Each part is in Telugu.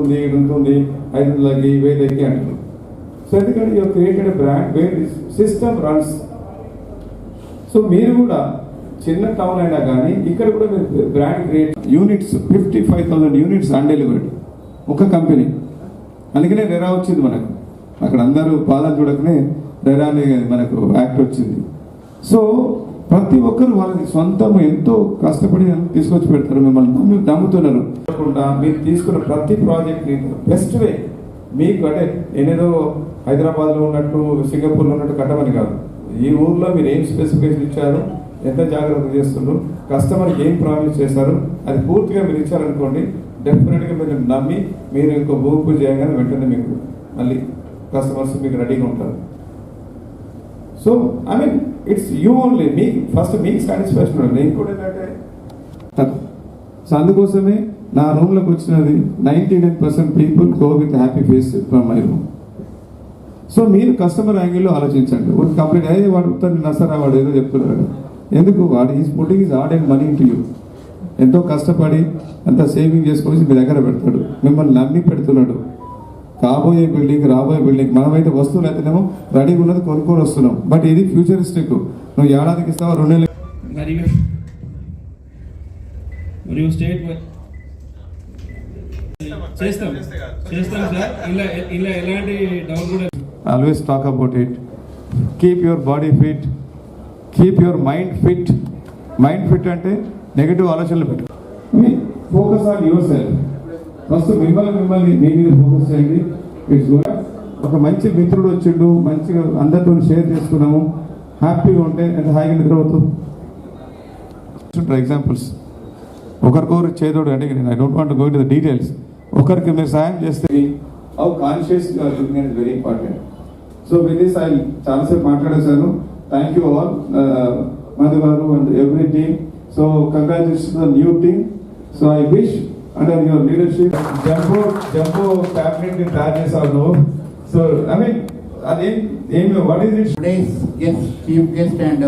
ఉంటుంది ఇది ఉంటుంది ఐదు వందలకి వేలకి అంటారు సో ఎందుకంటే you created brand where system runs so మీరు కూడా చిన్న టౌన్ అయినా కానీ ఇక్కడ కూడా మీరు brand create units fifty five thousand units undelivered ఒక కంపెనీ అందుకనే రెరా వచ్చింది మనకు. అక్కడ అందరూ పాలన చూడకనే రెరా అనే మనకు యాక్ట్ వచ్చింది. సో ప్రతి ఒక్కరు వాళ్ళకి సొంతం ఎంతో కష్టపడి తీసుకొచ్చి పెడతారు మిమ్మల్ని నమ్మి నమ్ముతున్నారు. కాకుండా మీరు తీసుకున్న ప్రతి ప్రాజెక్ట్ బెస్ట్ వే మీకు అంటే నేనేదో హైదరాబాద్లో ఉన్నట్టు సింగపూర్లో ఉన్నట్టు కట్టమని కాదు. ఈ ఊర్లో మీరు ఏం స్పెసిఫికేషన్ ఇచ్చారు ఎంత జాగ్రత్త చేస్తున్నారు కస్టమర్కి ఏం ప్రామిస్ చేశారు అది పూర్తిగా మీరు ఇచ్చారనుకోండి డెఫినెట్గా మీరు నమ్మి మీరు ఇంకో భూ పూజ చేయగానే వెంటనే మీకు మళ్ళీ కస్టమర్స్ మీకు రెడీగా ఉంటారు. So I mean it's you only me first మీకు సాటిస్ఫాక్షన్ ఉంటుంది ఇంకోటి ఏంటంటే సో అందుకోసమే నా రూమ్లోకి వచ్చినది ninety nine percent people go with happy face from my room so మీరు కస్టమర్ యాంగిల్లో ఆలోచించండి. ఒక కంప్లీట్ అయ్యే వాడు ఉత్తరం నసరా వాడు ఏదో చెప్తున్నాడు. ఎందుకు? వాడు is putting is hard and money to you ఎంతో కష్టపడి అంత సేవింగ్ చేసుకొని మీ దగ్గర పెడతాడు. మిమ్మల్ని నమ్మి పెడుతున్నాడు. కాబోయే బిల్డింగ్ రాబోయే బిల్డింగ్ మనమైతే వస్తువులు అయితేనేమో రెడీగా ఉన్నది కొనుక్కొని వస్తున్నాం. బట్ ఇది ఫ్యూచరిస్టిక్ నువ్వు ఏడాదికి ఇస్తావా రెండు నెలలు? మరియు మరియు స్టేట్ చేస్తాం. చేస్తాం సార్. ఇలా ఇలా ఎలాంటి డౌట్ కూడా always talk about it keep your body fit keep your mind fit mind fit అంటే నెగిటివ్ ఆలోచనలు పెట్టు. Focus on yourself first మిమ్మల్ని మిమ్మల్ని మీ మీద ఫోకస్ చేయండి. ఒక మంచి మిత్రుడు వచ్చిండు. మంచిగా అందరితో షేర్ చేసుకున్నాము. హ్యాపీగా ఉంటే ఎంత హాయిగా నిద్రపోతాం ఫర్ ఎగ్జాంపుల్స్ ఒకరికొకరు చేదోడు అంటే నేను I don't want going to the details ఒకరికి మీరు సాయం చేస్తే how conscious you looking very important so with this I చాలాసేపు మాట్లాడేశాను. Thank you all Madhu garu and every team so congratulation the new team so I wish under your leadership jumbo jumbo cabinet తయారు చేశావు నువ్వు సో ఐ మీన్ అదేం ఏమి what is it today's guest, chief guest and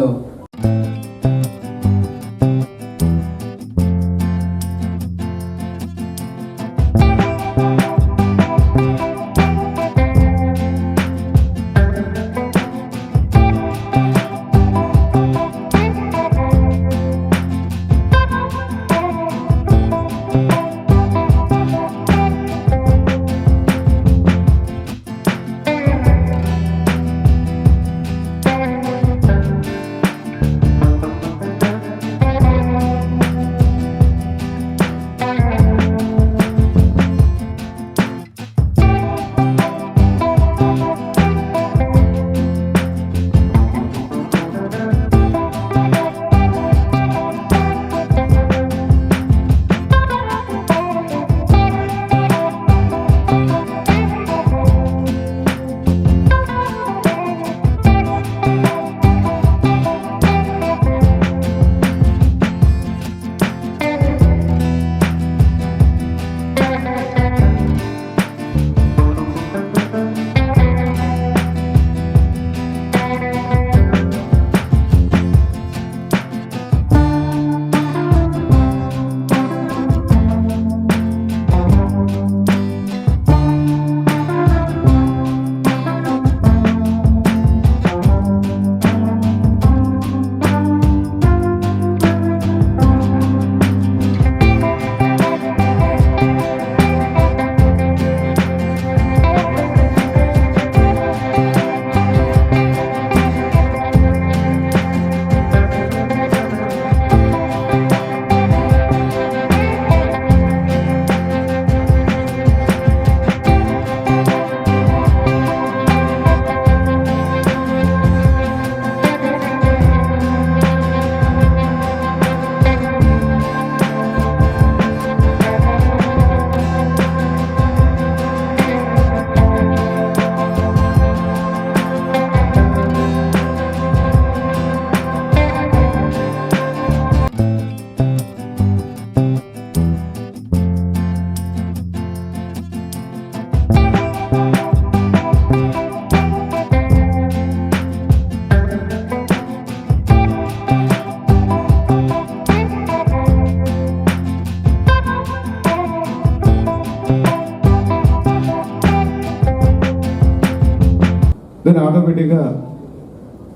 ఆటోమేటిక్గా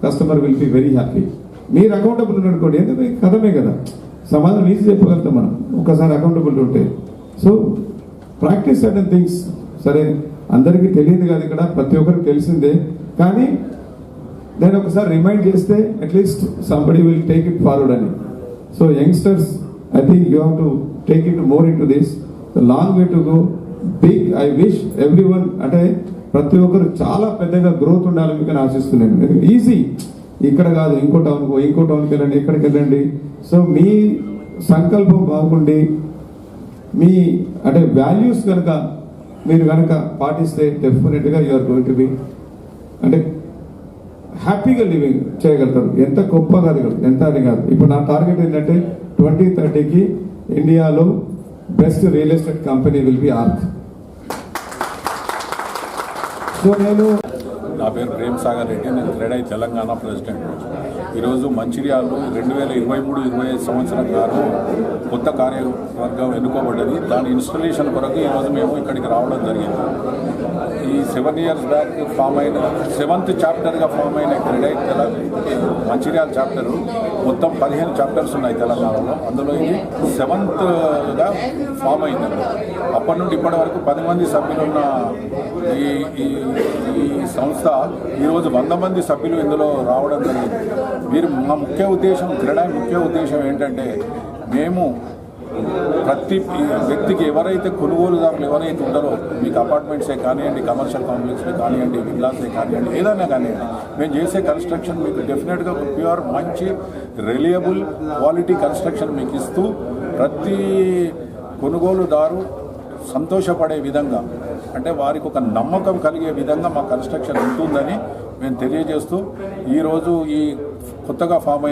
customer will be very happy. మీరు అకౌంటబుల్ అనుకోండి ఎందుకు? కథమే కదా. సమాధానం ఈజీ చెప్పగలుగుతాం మనం. ఒకసారి అకౌంటబుల్ ఉంటే. సో ప్రాక్టీస్ సర్టన్ థింగ్స్ సరే అందరికీ తెలియదు కాదు ఇక్కడ ప్రతి ఒక్కరికి తెలిసిందే. కానీ నేను ఒకసారి రిమైండ్ చేస్తే at least somebody will take it forward అని. So youngsters I think you have to take it more into this long way to go big I wish everyone అంటే ప్రతి ఒక్కరు చాలా పెద్దగా గ్రోత్ ఉండాలని మీకు నేను ఆశిస్తున్నాను. ఈజీ ఇక్కడ కాదు ఇంకో టౌన్కి ఇంకో టౌన్కి వెళ్ళండి ఇక్కడికి వెళ్ళండి. సో మీ సంకల్పం బాగుండి మీ అంటే వాల్యూస్ కనుక మీరు కనుక పాటిస్తే డెఫినెట్గా యూఆర్ గోయింగ్ టు బి అంటే హ్యాపీగా లివింగ్ చేయగలుగుతారు. ఎంత గొప్ప కాదు ఎంత అని కాదు. ఇప్పుడు నా టార్గెట్ ఏంటంటే ట్వంటీ థర్టీకి ఇండియాలో best real estate company will be Arc నా పేరు ప్రేమ్ సాగర్ రెడ్డి నేను క్రెడై తెలంగాణ ప్రెసిడెంట్. ఈరోజు మంచిర్యాలలో రెండు వేల ఇరవై మూడు ఇరవై ఐదు సంవత్సరం గాను కొత్త కార్యవర్గం ఎన్నుకోబడ్డది. దాని ఇన్స్టలేషన్ కొరకు ఈరోజు మేము ఇక్కడికి రావడం జరిగింది. ఈ సెవెన్ ఇయర్స్ బ్యాక్ ఫామ్ అయిన సెవెంత్ చాప్టర్గా ఫామ్ అయిన క్రెడైట్ తెలంగాణ మంచిర్యాల చాప్టర్. మొత్తం పదిహేను చాప్టర్స్ ఉన్నాయి తెలంగాణలో. అందులో ఇది సెవెంత్గా ఫామ్ అయింది. అప్పటి నుండి ఇప్పటి వరకు పది మంది సభ్యులున్న ఈ ఈ సంస్థ ఈరోజు వంద మంది సభ్యులు ఇందులో రావడం జరిగింది. మీరు మా ముఖ్య ఉద్దేశం క్రీడా ముఖ్య ఉద్దేశం ఏంటంటే మేము ప్రతి వ్యక్తికి ఎవరైతే కొనుగోలుదారులు ఎవరైతే ఉండరో మీకు అపార్ట్మెంట్సే కానివ్వండి కమర్షియల్ కాంప్లెక్స్లే కానివ్వండి విల్లాసే కానివ్వండి ఏదైనా కానివ్వండి మేము చేసే కన్స్ట్రక్షన్ మీకు డెఫినెట్గా ఒక ప్యూర్ మంచి రిలయబుల్ క్వాలిటీ కన్స్ట్రక్షన్ మీకు ఇస్తూ ప్రతి కొనుగోలుదారు సంతోషపడే విధంగా అంటే వారికి ఒక నమ్మకం కలిగే విధంగా మా కన్స్ట్రక్షన్ ఉంటుందని మేము తెలియజేస్తూ ఈరోజు ఈ కొత్తగా ఫామ్ అయిన